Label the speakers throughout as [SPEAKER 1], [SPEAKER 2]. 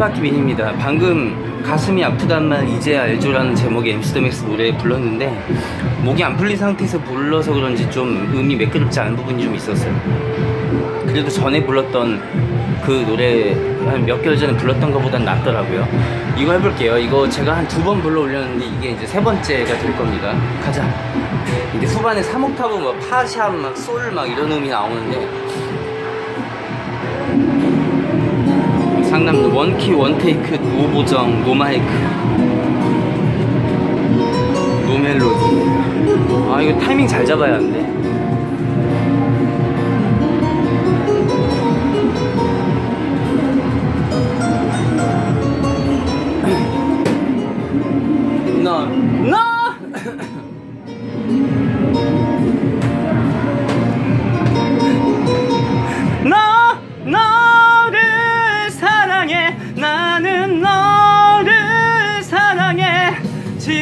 [SPEAKER 1] 뜻밖의 민입니다. 방금 가슴이 아프단 말 이제 알죠라는 제목의 MC 더맥스 노래 불렀는데 목이 안 풀린 상태에서 불러서 그런지 좀 음이 매끄럽지 않은 부분이 좀 있었어요. 그래도 전에 불렀던 그 노래 한 몇 개월 전에 불렀던 것보단 낫더라고요. 이거 해볼게요. 이거 제가 한 두 번 불러 올렸는데 이게 이제 세 번째가 될 겁니다. 가자. 이게 후반에 3옥타브 뭐 파샵 막 솔 막 이런 음이 나오는데 상남도 원키 원테이크 노보정 노마이크. 노멜로디. 아 이거 타이밍 잘 잡아야 하는데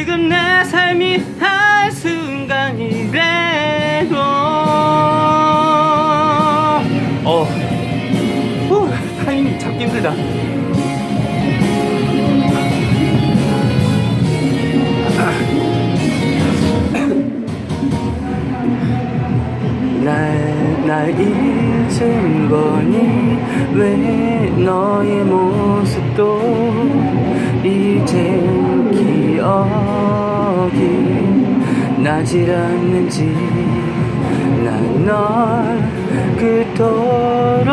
[SPEAKER 1] 지금 내 삶이 한 순간이래도. 어, 후, 타이밍 잡기 힘들다. 날, 날 잊은 거니 왜 너의 모습도 이젠 기억이 나질 않는지 난 널 그토록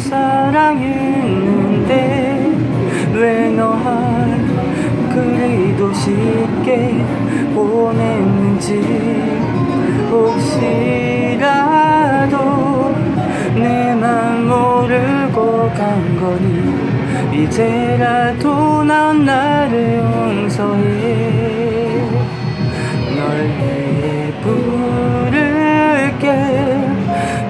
[SPEAKER 1] 사랑했는데 왜 널 그리도 쉽게 보냈는지 혹시라도 내 맘 모르고 간 거니 이제라도 난 나를 용서해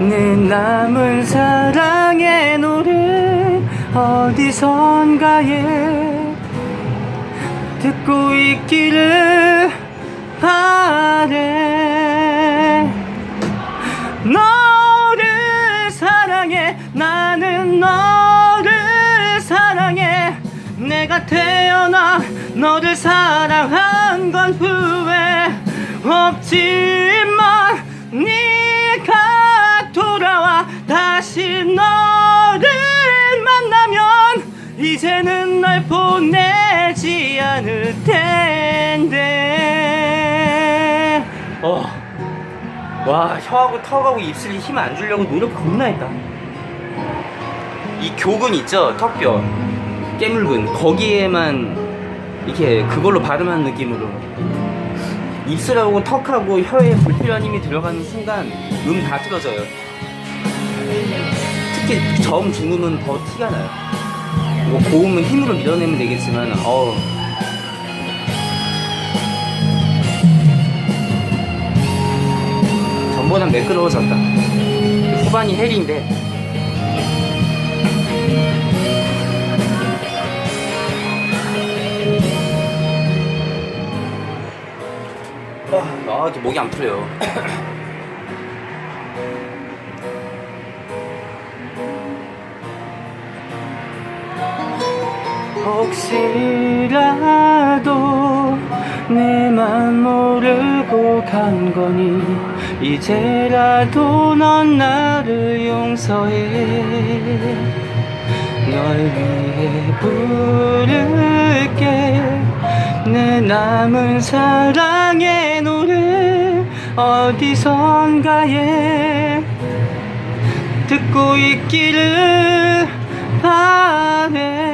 [SPEAKER 1] 내 남은 사랑의 노래 어디선가에 듣고 있기를 바래. 너를 사랑해 나는 너를 사랑해. 내가 태어나 너를 사랑한 건 후회 없지 너를 만나면 이제는 널 보내지 않을 텐데. 어. 와 혀하고 턱하고 입술이 힘 안 주려고 노력 겁나 했다. 이 교근 있죠? 턱뼈. 깨물근. 거기에만 이렇게 그걸로 발음하는 느낌으로. 입술하고 턱하고 혀에 불필요한 힘이 들어가는 순간 음 다 틀어져요 특히 저음 중음은 더 티가 나요. 뭐 고음은 힘으로 밀어내면 되겠지만 어우. 전보단 매끄러워졌다. 후반이 헬인데. 아, 아 목이 안 풀려요 혹시라도 내 맘 모르고 간 거니 이제라도 넌 나를 용서해. 널 위해 부를게. 내 남은 사랑의 노래 어디선가에 듣고 있기를 바래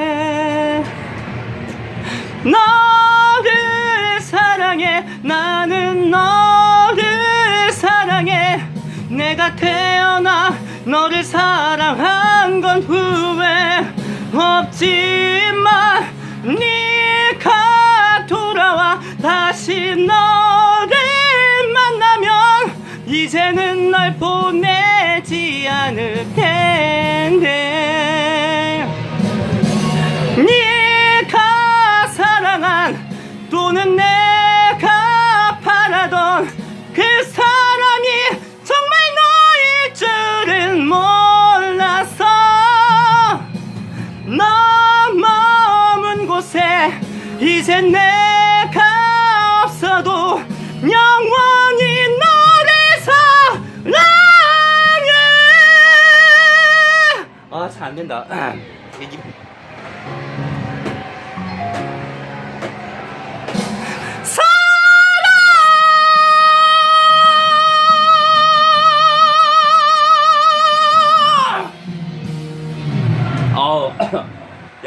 [SPEAKER 1] 너를 사랑해. 나는 너를 사랑해. 내가 태어나 너를 사랑한 건 후회 없지만 네가 돌아와 다시 너를 만나면 이제는 널 보내지 않을 텐 또는 내가 바라던 그 사람이 정말 너일 줄은 몰랐어 너만 이제 내가 없어도 영원히 너를 사랑해 아잘 안 된다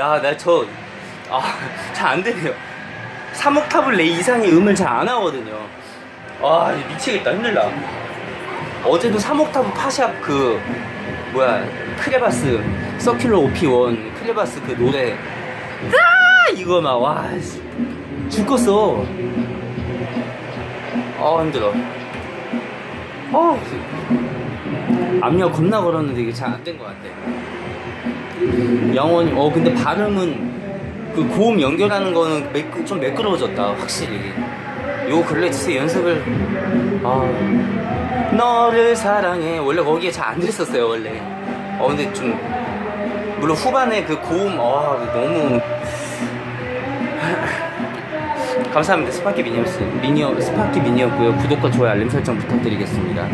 [SPEAKER 1] 야, 나 저, 아, 잘 안 되네요. 3옥탑을 내 이상의 음을 잘 안 하거든요. 아, 미치겠다, 힘들다. 어제도 3옥타브 파샵 그, 뭐야, 크레바스, 서큘러 오피1, 크레바스 그 노래. 아, 이거 막, 와, 씨, 죽겠어. 아, 힘들어. 아, 압력 겁나 걸었는데 이게 잘 안 된 것 같아. 영원히 어 근데 발음은 그 고음 연결하는 거는 매끄, 좀 매끄러워졌다 확실히. 요 근래 진짜 연습을 아 너를 사랑해. 원래 거기에 잘 안 됐었어요 원래. 어 근데 좀 물론 후반에 그 고음 아 너무. 감사합니다. 스파키 미니어스 미니어 스파키 미니였고요. 구독과 좋아요 알림 설정 부탁드리겠습니다